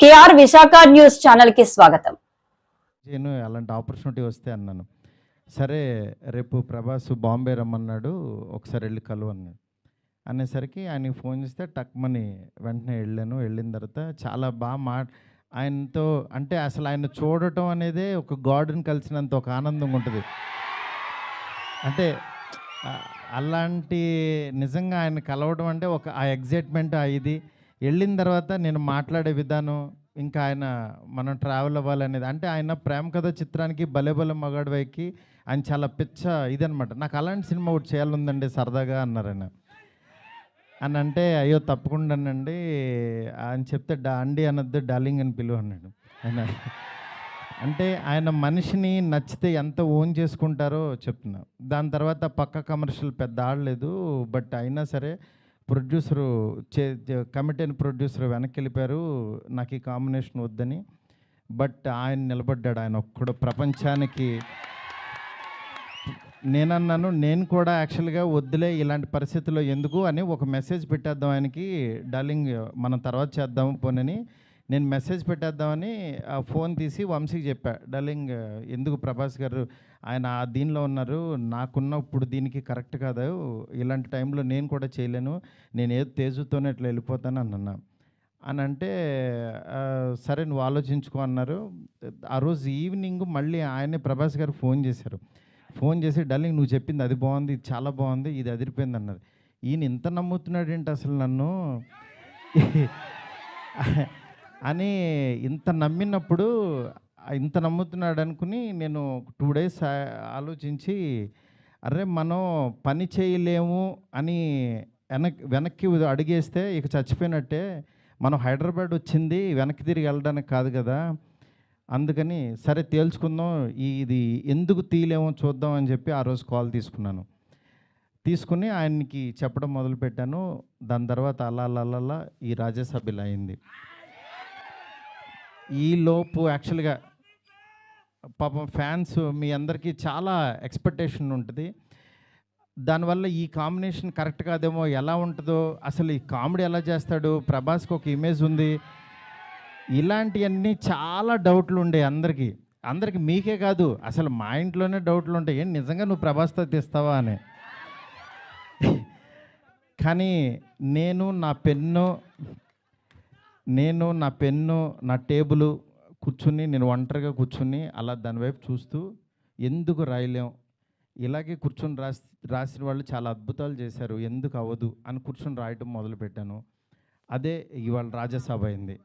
KR Visakha news ఛానల్కి స్వాగతం. నేను అలాంటి ఆపర్చునిటీ వస్తే అన్నాను. సరే రేపు ప్రభాస్ బాంబే రమ్మన్నాడు ఒకసారి వెళ్ళి కలువు అన్నాడు. అనేసరికి ఆయనకి ఫోన్ చేస్తే టక్మని వెంటనే వెళ్ళాను. వెళ్ళిన తర్వాత చాలా బాగా మా ఆయనతో అంటే అసలు ఆయన చూడటం అనేదే ఒక గాడ్ని కలిసినంత ఒక ఆనందంగా ఉంటుంది. అంటే అలాంటి నిజంగా ఆయన కలవడం అంటే ఒక ఆ ఎగ్జైట్మెంట్ ఆ ఇది. వెళ్ళిన తర్వాత నేను మాట్లాడే విధానం ఇంకా ఆయన మనం ట్రావెల్ అవ్వాలనేది అంటే ఆయన ప్రేమ కథ చిత్రానికి భలే భలే మగాడివైకి ఆయన చాలా పిచ్చ ఇదనమాట నాకు అలాంటి సినిమా ఒకటి చేయాలందండి సరదాగా అన్నారు ఆయన. అని అంటే అయ్యో తప్పకుండానండి అని చెప్తే డా అండి అనొద్దు డార్లింగ్ అని పిలువ అన్నాడు. ఆయన అంటే ఆయన మనిషిని నచ్చితే ఎంత ఓన్ చేసుకుంటారో చెప్తున్నా. దాని తర్వాత పక్క కమర్షియల్ పెద్ద ఆడలేదు బట్ అయినా సరే ప్రొడ్యూసరు చే కమిటీని ప్రొడ్యూసర్ వెనక్కి వెళ్ళిపోయారు నాకు ఈ కాంబినేషన్ వద్దని. బట్ ఆయన నిలబడ్డాడు. ఆయన ఒక్కడు ప్రపంచానికి నేనన్నాను నేను కూడా యాక్చువల్గా వద్దులే ఇలాంటి పరిస్థితుల్లో ఎందుకు అని ఒక మెసేజ్ పెట్టేద్దాం ఆయనకి. డార్లింగ్ మనం తర్వాత చేద్దాం పోనని నేను మెసేజ్ పెట్టేద్దామని ఆ ఫోన్ తీసి వంశీకి చెప్పా. డార్లింగ్ ఎందుకు ప్రభాస్ గారు ఆయన ఆ దీనిలో ఉన్నారు. నాకున్న ఇప్పుడు దీనికి కరెక్ట్ కాదు. ఇలాంటి టైంలో నేను కూడా చేయలేను. నేను ఏదో తేజుతోనే ఇట్లా వెళ్ళిపోతాను అన్నా. అని అంటే సరే నువ్వు ఆలోచించుకో అన్నారు. ఆ రోజు ఈవినింగ్ మళ్ళీ ఆయనే ప్రభాస్ గారు ఫోన్ చేశారు. ఫోన్ చేసి డార్లింగ్ నువ్వు చెప్పింది అది బాగుంది ఇది చాలా బాగుంది ఇది అదిరిపోయింది అన్నారు. ఈయన ఇంత నమ్ముతున్నాడు ఏంటి అసలు నన్ను? అని ఇంత నమ్మినప్పుడు ఇంత నమ్ముతున్నాడు అనుకుని నేను టూ డేస్ ఆలోచించి అరే మనం పని చేయలేము అని వెనక్ వెనక్కి అడిగేస్తే ఇక చచ్చిపోయినట్టే మనం హైదరాబాద్ వచ్చింది వెనక్కి తిరిగి వెళ్ళడానికి కాదు కదా. అందుకని సరే తేల్చుకుందాం ఇది ఎందుకు తీయలేమో చూద్దాం అని చెప్పి ఆ రోజు కాల్ తీసుకున్నాను. తీసుకుని ఆయనకి చెప్పడం మొదలుపెట్టాను దాని తర్వాత అలా అలా ఈ రాజ్యసభ్యులు అయింది. ఈ లోపు యాక్చువల్గా పాపం ఫ్యాన్స్ మీ అందరికీ చాలా ఎక్స్పెక్టేషన్ ఉంటుంది. దానివల్ల ఈ కాంబినేషన్ కరెక్ట్ కాదేమో ఎలా ఉంటుందో అసలు ఈ కామెడీ ఎలా చేస్తాడు ప్రభాస్కి ఒక ఇమేజ్ ఉంది. ఇలాంటివన్నీ చాలా డౌట్లు ఉండే అందరికీ. అందరికి మీకే కాదు అసలు మా ఇంట్లోనే డౌట్లు ఉంటాయి. ఏం నిజంగా నువ్వు ప్రభాస్తో తీస్తావా అని. కానీ నేను నా పెన్ను నేను నా పెన్ను నా టేబుల్ కూర్చుని నేను ఒంటరిగా కూర్చుని అలా దాని వైపు చూస్తూ ఎందుకు రాయలేం? ఇలాగే కూర్చొని రాసి రాసిన వాళ్ళు చాలా అద్భుతాలు చేశారు. ఎందుకు అవ్వదు? అని కూర్చొని రాయటం మొదలుపెట్టాను అదే ఇవాళ రాజ్యసభ అయింది.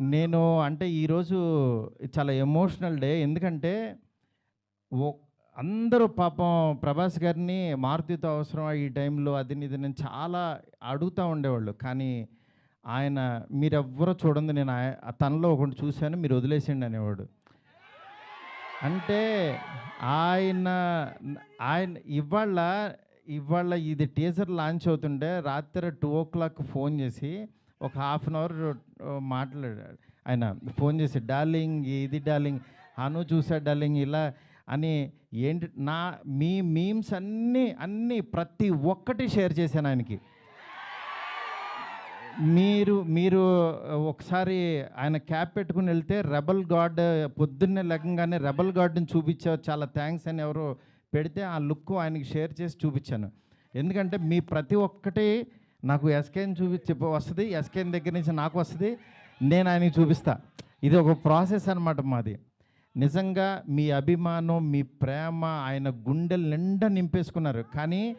నేను అంటే ఈరోజు చాలా ఎమోషనల్ డే. ఎందుకంటే ఓ అందరూ పాపం ప్రభాస్ గారిని మారుతితో అవసరం ఈ టైంలో అది ఇది నేను చాలా అడుగుతూ ఉండేవాళ్ళు. కానీ ఆయన మీరెవ్వరూ చూడండి నేను ఆయ- తనలో ఒకటి చూశాను మీరు వదిలేసిండి అనేవాడు. అంటే ఆయన ఆయన ఇవాళ ఇవాళ ఇది టీజర్ లాంచ్ అవుతుంటే రాత్రి టూ ఓ క్లాక్ ఫోన్ చేసి ఒక హాఫ్ అన్ అవర్ మాట్లాడాడు. ఆయన ఫోన్ చేసి డార్లింగ్ ఇది డార్లింగ్? అను చూసాడు డార్లింగ్ ఇలా అని ఏంటి నా మీ మీమ్స్ అన్నీ అన్నీ ప్రతి ఒక్కటి షేర్ చేశాను ఆయనకి. మీరు మీరు ఒకసారి ఆయన క్యాప్ పెట్టుకుని వెళ్తే రెబల్ గాడ్ పొద్దున్నే లెగ్గంగానే రెబల్ గాడ్ని చూపించావు చాలా థ్యాంక్స్ అని ఎవరో పెడితే ఆ లుక్ ఆయనకి షేర్ చేసి చూపించాను. ఎందుకంటే మీ ప్రతి ఒక్కటి నాకు ఎస్కేని చూపించి వస్తుంది ఎస్కేన్ దగ్గర నుంచి నాకు వస్తుంది నేను ఆయనకి చూపిస్తా. ఇది ఒక ప్రాసెస్ అనమాట మాది. నిజంగా మీ అభిమానం మీ ప్రేమ ఆయన గుండెల నిండా నింపేసుకున్నారు. కానీ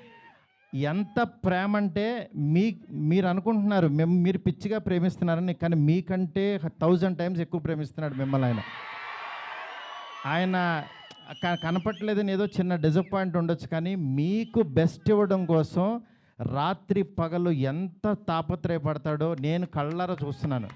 ఎంత ప్రేమ అంటే మీ మీరు అనుకుంటున్నారు మేము మీరు పిచ్చిగా ప్రేమిస్తున్నారని కానీ మీకంటే థౌజండ్ టైమ్స్ ఎక్కువ ప్రేమిస్తున్నాడు మిమ్మల్ని ఆయన. ఆయన క- కనపట్లేదని ఏదో చిన్న డిసప్పాయింట్ ఉండొచ్చు కానీ మీకు బెస్ట్ ఇవ్వడం కోసం రాత్రి పగలు ఎంత తాపత్రయపడతాడో నేను కళ్ళారా చూస్తున్నాను.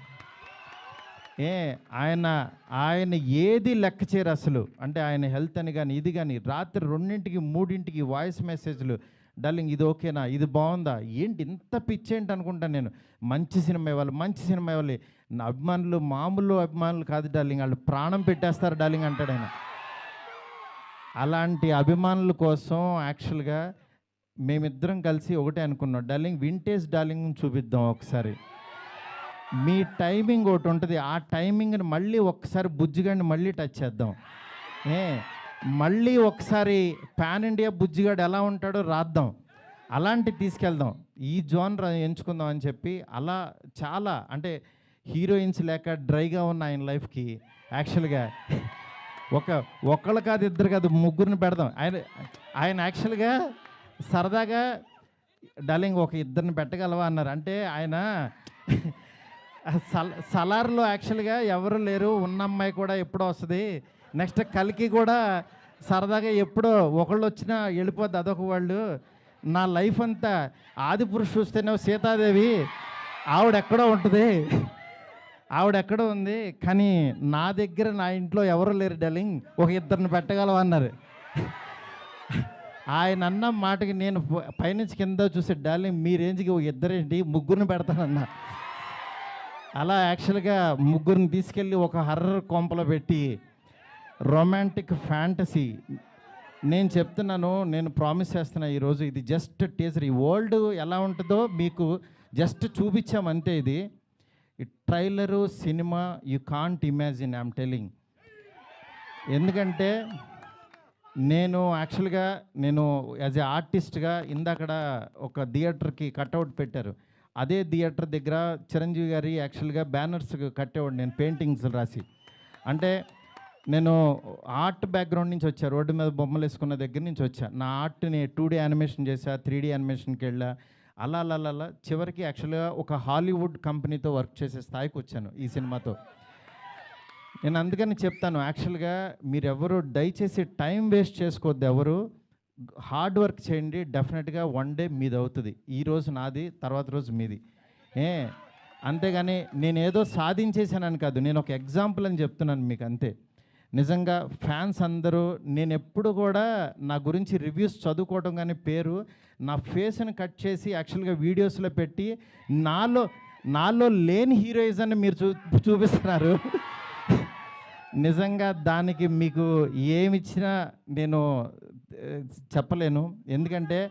ఏ ఆయన ఆయన ఏది లెక్క చేయరు అసలు. అంటే ఆయన హెల్త్ అని కానీ ఇది కానీ రాత్రి రెండింటికి మూడింటికి వాయిస్ మెసేజ్లు డార్లింగ్ ఇది ఓకేనా? ఇది బాగుందా? ఏంటి ఇంత పిచ్చి ఏంటి అనుకుంటాను నేను? మంచి సినిమా ఇవ్వాలి మంచి సినిమా ఇవ్వాలి. నా అభిమానులు మామూలు అభిమానులు కాదు డార్లింగ్. వాళ్ళు ప్రాణం పెట్టేస్తారు డార్లింగ్ అంటాడు ఆయన. అలాంటి అభిమానుల కోసం యాక్చువల్గా మేమిద్దరం కలిసి ఒకటే అనుకున్నాం. డార్లింగ్ వింటేజ్ డార్లింగ్ చూపిద్దాం ఒకసారి. మీ టైమింగ్ ఒకటి ఉంటుంది. ఆ టైమింగ్ని మళ్ళీ ఒక్కసారి బుజ్జిగాన్ని మళ్ళీ టచ్ చేద్దాం. ఏ? మళ్ళీ ఒకసారి పాన్ ఇండియా బుజ్జిగాడు ఎలా ఉంటాడో రాద్దాం. అలాంటి తీసుకెళ్దాం. ఈ జోన్ ఎంచుకుందాం అని చెప్పి అలా చాలా అంటే హీరోయిన్స్ లేక డ్రైగా ఉన్న ఆయన లైఫ్కి యాక్చువల్గా ఒక ఒక్కళ్ళు కాదు ఇద్దరు కాదు ముగ్గురిని పెడదాం. ఆయన ఆయన యాక్చువల్గా సరదాగా డార్లింగ్ ఒక ఇద్దరిని పెట్టగలవా? అన్నారు. అంటే ఆయన సల్ సలార్లో యాక్చువల్గా ఎవరు లేరు ఉన్న అమ్మాయి కూడా ఎప్పుడో వస్తుంది. నెక్స్ట్ కలికి కూడా సరదాగా ఎప్పుడో ఒకళ్ళు వచ్చినా వెళ్ళిపోద్ది అదొక వాళ్ళు. నా లైఫ్ అంతా ఆది పురుషు చూస్తేనే సీతాదేవి ఆవిడ ఎక్కడో ఉంటుంది. ఆవిడ ఎక్కడో ఉంది కానీ నా దగ్గర నా ఇంట్లో ఎవరు లేరు డలింగ్ ఒక ఇద్దరిని పెట్టగలవా అన్నారు. ఆయన అన్న మాటకి నేను ప- పైనుంచి కింద చూసే డార్లింగ్ మీ రేంజ్కి ఒక ఇద్దరేంటి ముగ్గురిని పెడతానన్నా. అలా యాక్చువల్గా ముగ్గురిని తీసుకెళ్ళి ఒక హర్రర్ కొంపలో పెట్టి రొమాంటిక్ ఫ్యాంటసీ నేను చెప్తున్నాను నేను ప్రామిస్ చేస్తున్నా ఈరోజు ఇది జస్ట్ టీజర్ ఈ వరల్డ్ ఎలా ఉంటుందో మీకు జస్ట్ చూపించాం అంతే ఇది trailer cinema you can't imagine I'm telling ఎందుకంటే నేను యాక్చువల్గా నేను యాజ్ ఏ ఆర్టిస్ట్గా ఇందాకడ ఒక థియేటర్కి కట్అవుట్ పెట్టారు. అదే థియేటర్ దగ్గర చిరంజీవి గారి యాక్చువల్గా బ్యానర్స్ కట్టేవాడు నేను పెయింటింగ్స్ రాసి. అంటే నేను ఆర్ట్ బ్యాక్గ్రౌండ్ నుంచి వచ్చా రోడ్డు మీద బొమ్మలు వేసుకున్న దగ్గర నుంచి వచ్చా. నా ఆర్ట్ని టూ డీ యానిమేషన్ చేశా త్రీ డీ యానిమేషన్కి వెళ్ళా. అలా అలా అలా అలా చివరికి యాక్చువల్గా ఒక హాలీవుడ్ కంపెనీతో వర్క్ చేసే స్థాయికి వచ్చాను ఈ సినిమాతో. నేను అందుకని చెప్తాను యాక్చువల్గా మీరెవరు దయచేసి టైం వేస్ట్ చేసుకోవద్దు ఎవరు. హార్డ్ వర్క్ చేయండి డెఫినెట్గా వన్ డే మీది అవుతుంది. ఈ రోజు నాది తర్వాత రోజు మీది. ఏ? అంతేగాని నేను ఏదో సాధించేశానని కాదు. నేను ఒక ఎగ్జాంపుల్ అని చెప్తున్నాను మీకు అంతే. నిజంగా ఫ్యాన్స్ అందరూ నేను ఎప్పుడు కూడా నా గురించి రివ్యూస్ చదువుకోవడం కానీ పేరు నా ఫేస్ని కట్ చేసి యాక్చువల్గా వీడియోస్లో పెట్టి నాలో నాలో లేని హీరోయిజాన్ని మీరు చూ చూపిస్తున్నారు. నిజంగా దానికి మీకు ఏమిచ్చినా నేను చెప్పలేను. ఎందుకంటే